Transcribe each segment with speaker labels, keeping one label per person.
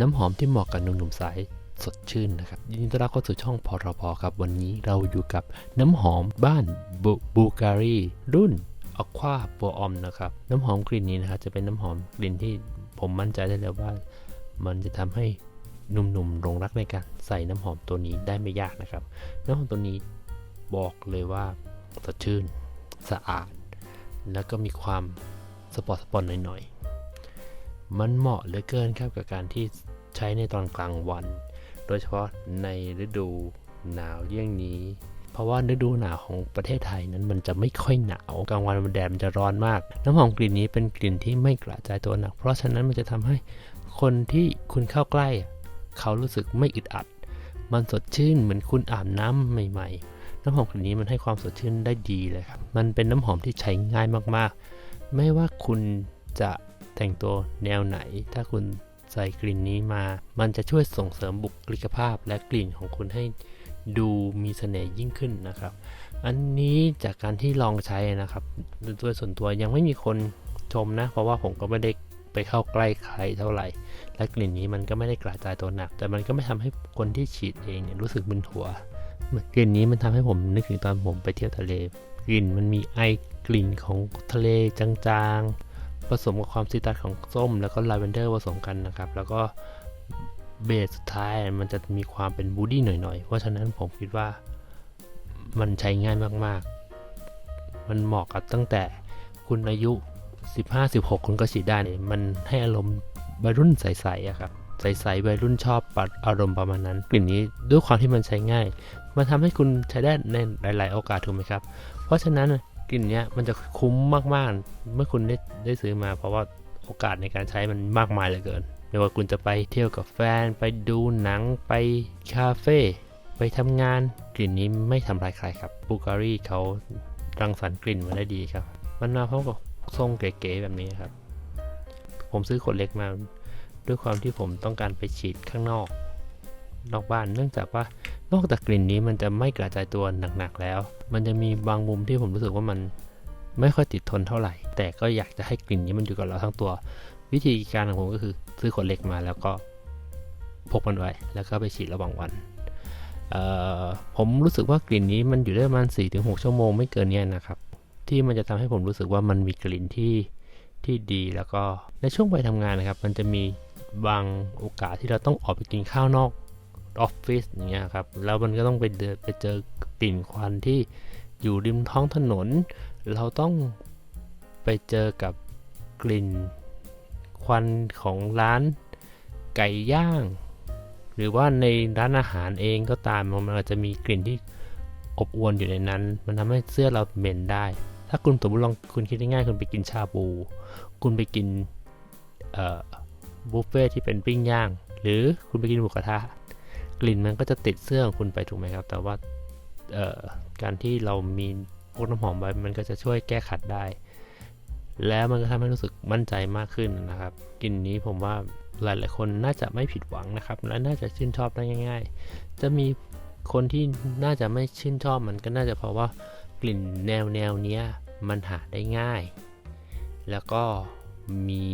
Speaker 1: น้ำหอมที่เหมาะกับหนุ่มๆสายสดชื่นนะครับยินดีต้อนรับเข้าสู่ช่องพอรพครับ วันนี้เราอยู่กับน้ำหอมบ้านบูการีรุ่นอควาโปออมนะครับ น้ำหอมกลิ่นนี้นะครับจะเป็นน้ำหอมกลิ่นที่ผมมั่นใจได้เลยว่า มันจะทำให้หนุ่มๆหลงรักในการใส่น้ำหอมตัวนี้ได้ไม่ยากนะครับ น้ำหอมตัวนี้บอกเลยว่าสดชื่น สะอาด แล้วก็มีความสปอร์ตสปอร์นหน่อย มันเหมาะเหลือเกินครับกับการที่ใช้ในตอนกลางวัน โดยเฉพาะในฤดูหนาวเยี่ยงนี้ เพราะว่าฤดูหนาวของประเทศไทยนั้นมันจะไม่ค่อยหนาวกลางวันมันแดดมันจะร้อนมาก น้ำหอมกลิ่นนี้เป็นกลิ่นที่ไม่กระจายตัวหนัก เพราะฉะนั้นมันจะทำให้คนที่คุณเข้าใกล้อะเขารู้สึกไม่อึดอัด มันสดชื่นเหมือนคุณอาบน้ำใหม่ ๆ น้ำหอมกลิ่นนี้มันให้ความสดชื่นได้ดีเลยครับมันเป็นน้ำหอมที่ใช้ง่ายมากๆ ไม่ว่าคุณจะ แต่งตัวแนวไหน ถ้าคุณใส่กลิ่นนี้มา มันจะช่วยส่งเสริมบุคลิกภาพและกลิ่นของคุณให้ดูมีเสน่ห์ยิ่งขึ้นนะครับ อันนี้จากการที่ลองใช้นะครับโดยส่วนตัวยังไม่มีคนชมนะ เพราะว่าผมก็ไม่ได้ไปเข้าใกล้ใครเท่าไหร่ และกลิ่นนี้มันก็ไม่ได้กระจายตัวหนัก แต่มันก็ไม่ทำให้คนที่ฉีดเองเนี่ยรู้สึกมึนหัว กลิ่นนี้มันทำให้ผมนึกถึงตอนผมไปเที่ยวทะเล กลิ่นมันมีไอกลิ่นของทะเลจางๆ ผสมกับความซิตรัสของส้ม แล้วก็ลาเวนเดอร์ผสมกันนะครับ แล้วก็เบสสุดท้ายมันจะมีความเป็นบูดี้หน่อยๆ เพราะฉะนั้นผมคิดว่ามันใช้ง่ายมากๆ มันเหมาะกับตั้งแต่คุณอายุ 15-16 คุณก็ฉีดได้เนี่ยมันให้อารมณ์วัยรุ่นใสๆอะครับใสๆวัยรุ่นชอบปัดอารมณ์ประมาณนั้น กลิ่นนี้ด้วยความที่มันใช้ง่าย มันทำให้คุณใช้ได้ในหลาย ๆ โอกาสถูกไหมครับ เพราะฉะนั้น กลิ่นเนี้ยมันจะคุ้มมากๆ เมื่อคุณได้ได้ซื้อมา เพราะว่าโอกาสในการใช้มันมากมายเหลือเกินไม่ว่าคุณจะไปเที่ยวกับแฟน ไปดูหนังไปคาเฟ่ไปทำงานกลิ่นนี้ไม่ทำลายใครครับบูการีเขารังสรรค์กลิ่นมาได้ดีครับ มันมาพร้อมกับทรงเก๋ๆแบบนี้ครับ ผมซื้อขวดเล็กมา ด้วยความที่ผมต้องการไปฉีดข้างนอก นอกบ้านเนื่องจากว่า นอกจากกลิ่นนี้มันจะไม่กระจายตัวหนักๆแล้ว มันจะมีบางมุมที่ผมรู้สึกว่ามันไม่ค่อยติดทนเท่าไหร่ แต่ก็อยากจะให้กลิ่นนี้มันอยู่กับเราทั้งตัว วิธีการของผมก็คือซื้อขวดเล็กมาแล้วก็พกมันไว้ แล้วก็ไปฉีดระหว่างวันผมรู้สึกว่ากลิ่นนี้มันอยู่ได้ประมาณ 4-6 ชั่วโมงไม่เกินนี้นะครับ ที่มันจะทำให้ผมรู้สึกว่ามันมีกลิ่นที่ที่ดีแล้วก็ในช่วงไปทำงานนะครับ มันจะมีบางโอกาสที่เราต้องออกไปกินข้าวนอก ออฟฟิศอย่างเงี้ยครับ แล้วมันก็ต้องไปเดินไปเจอกลิ่นควันที่อยู่ริมท้องถนน เราต้องไปเจอกับกลิ่นควันของร้านไก่ย่าง หรือว่าในร้านอาหารเองก็ตามมันอาจจะมีกลิ่นที่อบอวนอยู่ในนั้น มันทำให้เสื้อเราเหม็นได้ ถ้าคุณสมมติลองคุณคิดง่ายๆคุณไปกินชาบู คุณไปกินบุฟเฟ่ที่เป็นปิ้งย่าง หรือคุณไปกินหมูกระทะ ลิ่นมันก็จะติดเสื้อของคุณไปถูกไหมครับ แต่ว่าการที่เรามีพวกน้ำหอมไว้มันก็จะช่วยแก้ขัดได้ แล้วมันก็ทำให้รู้สึกมั่นใจมากขึ้นนะครับกลิ่นนี้ผมว่าหลายๆคนน่าจะไม่ผิดหวังนะครับ และน่าจะชื่นชอบได้ง่าย ๆ จะมีคนที่น่าจะไม่ชื่นชอบมันก็น่าจะเพราะว่ากลิ่นแนวแนวนี้มันหาได้ง่าย แล้วก็มี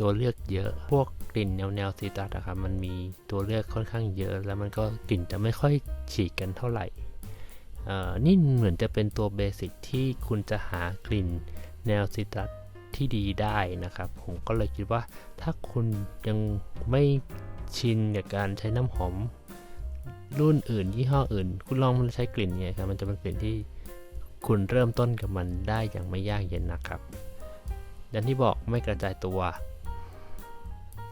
Speaker 1: ตัวเลือกเยอะ พวกกลิ่นแนวแนวซีตัสนะครับมันมีตัวเลือกค่อนข้างเยอะ แล้วมันก็กลิ่นจะไม่ค่อยฉีกกันเท่าไหร่นี่เหมือนจะเป็นตัวเบสิกที่คุณจะหากลิ่นแนวซีตัสที่ดีได้นะครับ ผมก็เลยคิดว่าถ้าคุณยังไม่ชินกับการใช้น้ำหอม รุ่นอื่นยี่ห้ออื่น คุณลองมาใช้กลิ่นเนี่ยครับมันจะเป็นกลิ่นที่คุณเริ่มต้นกับมันได้อย่างไม่ยากเย็นนะครับดังที่บอกไม่กระจายตัว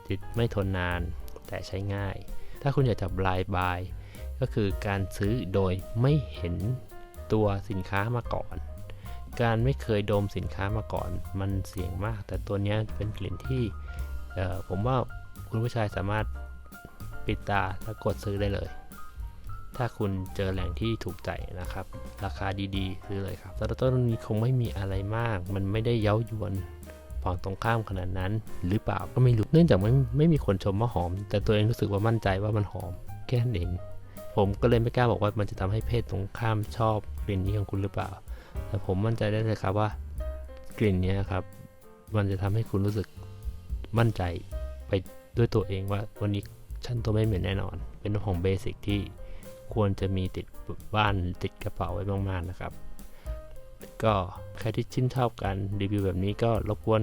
Speaker 1: ติดไม่ทนนาน แต่ใช้ง่าย ถ้าคุณอยากจะบลายบาย ก็คือการซื้อโดยไม่เห็นตัวสินค้ามาก่อน การไม่เคยดมสินค้ามาก่อน มันเสี่ยงมาก แต่ตัวนี้เป็นกลิ่นที่ผมว่าคุณผู้ชายสามารถปิดตาแล้วกดซื้อได้เลย ถ้าคุณเจอแหล่งที่ถูกใจนะครับ ราคาดีๆซื้อเลยครับแต่ต้นนี้คงไม่มีอะไรมาก มันไม่ได้เย้ายวน ฝั่งตรงข้ามขนาดนั้น หรือเปล่าก็ไม่รู้ เนื่องจากไม่ไม่มีคนชมว่าหอม แต่ตัวเองรู้สึกว่ามั่นใจว่ามันหอมแค่นั้นเอง ผมก็เลยไม่กล้าบอกว่ามันจะทำให้เพศตรงข้ามชอบกลิ่นนี้ของคุณหรือเปล่า แต่ผมมั่นใจได้เลยครับว่ากลิ่นนี้ครับ มันจะทำให้คุณรู้สึกมั่นใจไปด้วยตัวเองว่าวันนี้ฉันตัวไม่เหม็นแน่นอน เป็นน้ำหอมเบสิกที่ควรจะมีติดบ้านติดกระเป๋าไว้มากๆนะครับ ก็ใครที่ชื่นชอบการรีวิวแบบนี้ก็รบกวน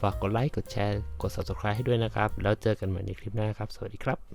Speaker 1: ฝากกดไลค์ กดแชร์ กด subscribe ให้ด้วยนะครับ แล้วเจอกันใหม่ในคลิปหน้าครับ สวัสดีครับ